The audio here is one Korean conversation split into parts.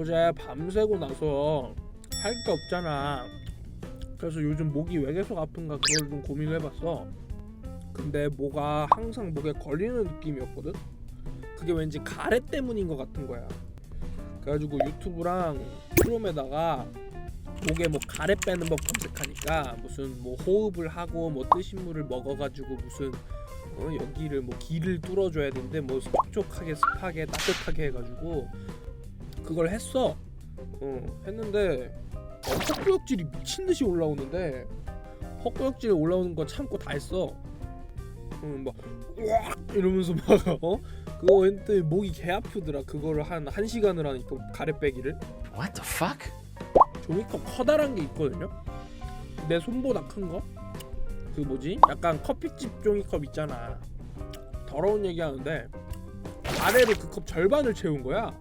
어제 밤새고 나서 할 게 없잖아. 그래서 요즘 목이 왜 계속 아픈가 그걸 좀 고민을 해봤어. 근데 뭐가 항상 목에 걸리는 느낌이었거든. 그게 왠지 가래 때문인 것 같은 거야. 그래가지고 유튜브랑 크롬에다가 목에 뭐 가래 빼는 법 검색하니까 무슨 뭐 호흡을 하고 뭐 뜨신 물을 먹어가지고 무슨 어, 여기를 뭐 기를 뚫어줘야 되는데 뭐 촉촉하게 습하게 따뜻하게 해가지고 그걸 했어. 어, 했는데 어, 헛구역질이 미친 듯이 올라오는데 헛구역질 올라오는 거 참고 다 했어. 응, 막 으악 이러면서 막 어? 그거 했더니 목이 개 아프더라. 그거를 한한 시간을 하니까 가래 빼기를. What the fuck? 종이컵 커다란 게 있거든요. 내 손보다 큰 거. 그 뭐지? 약간 커피집 종이컵 있잖아. 더러운 얘기하는데 아래로 그 컵 절반을 채운 거야.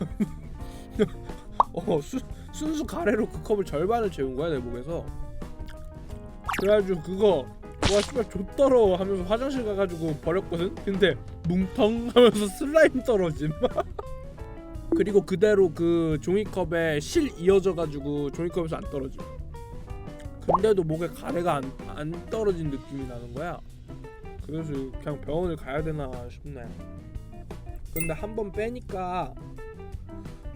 어 수, 순수 가래로 그 컵을 절반을 채운 거야 내 목에서. 그래가지고 그거 와 씨발 좆더러 하면서 화장실 가가지고 버렸거든. 근데 뭉텅 하면서 슬라임 떨어짐. 그리고 그대로 그 종이컵에 실 이어져 가지고 종이컵에서 안 떨어져. 근데도 목에 가래가 안, 안 떨어진 느낌이 나는 거야. 그래서 그냥 병원을 가야 되나 싶네. 근데 한 번 빼니까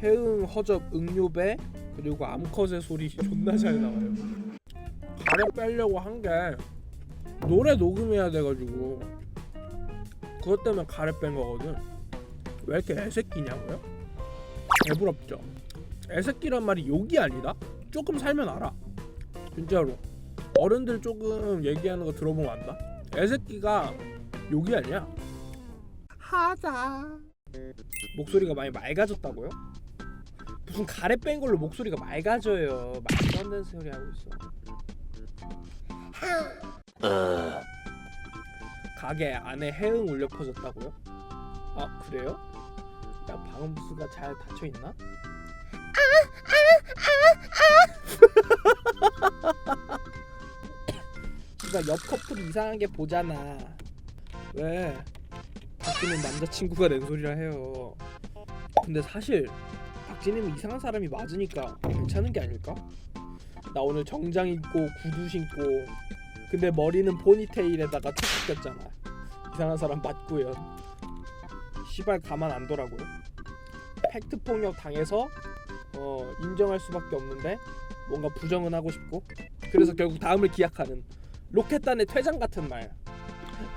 해응, 허접, 응료배 그리고 암컷의 소리 존나 잘 나와요. 가래 빼려고 한 게 노래 녹음해야 돼가지고 그것 때문에 가래 뺀 거거든. 왜 이렇게 애새끼냐고요? 개부럽죠. 애새끼란 말이 욕이 아니다. 조금 살면 알아. 진짜로. 어른들 조금 얘기하는 거 들어보면 안다. 애새끼가 욕이 아니야. 하자. 목소리가 많이 맑아졌다고요? 무슨 가래 뺀 걸로 목소리가 맑아져요. 말도 안 되는 소리 하고 있어. 가게 안에 해응 울려 퍼졌다고요? 아 그래요? 야 방음 부스가 잘 닫혀 있나? 그러니까 옆 커플이 이상한 게 보잖아. 왜? 박진은 남자친구가 낸 소리라 해요. 근데 사실 박진님은 이상한 사람이 맞으니까 괜찮은 게 아닐까? 나 오늘 정장 입고 구두 신고 근데 머리는 포니테일에다가 툭툭 꼈잖아. 이상한 사람 맞고요. 시발 가만 안 둬라고요. 팩트 폭력 당해서 어, 인정할 수밖에 없는데 뭔가 부정은 하고 싶고 그래서 결국 다음을 기약하는 로켓단의 퇴장 같은 말.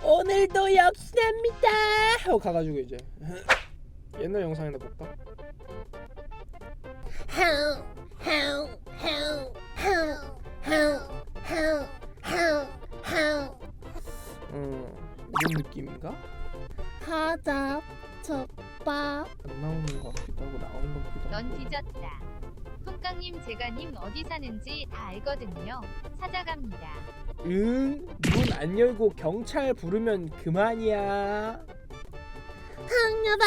오늘도 역시납니다 하고 가가지고 이제 옛날 영상이나 볼까? 음 이런 느낌인가? 하자, 젖밥. 안 나오는 것 같기도 하고 나오는 것 같기도 넌 하고. 뒤졌다. 통깡님 제가님 어디 사는지 다 알거든요. 찾아갑니다. 응, 문 안 열고 경찰 부르면 그만이야. 흥여봐.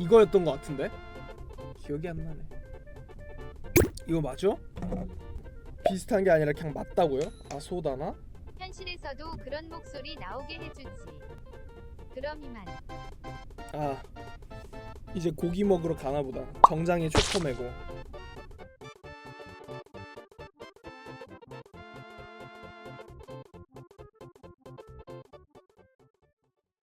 이거였던 것 같은데 기억이 안 나네. 이거 맞죠? 비슷한 게 아니라 그냥 맞다고요? 아 소다나? 현실에서도 그런 목소리 나오게 해주지. 그럼 이만. 아 이제 고기 먹으러 가나 보다. 정장에 초커 매고.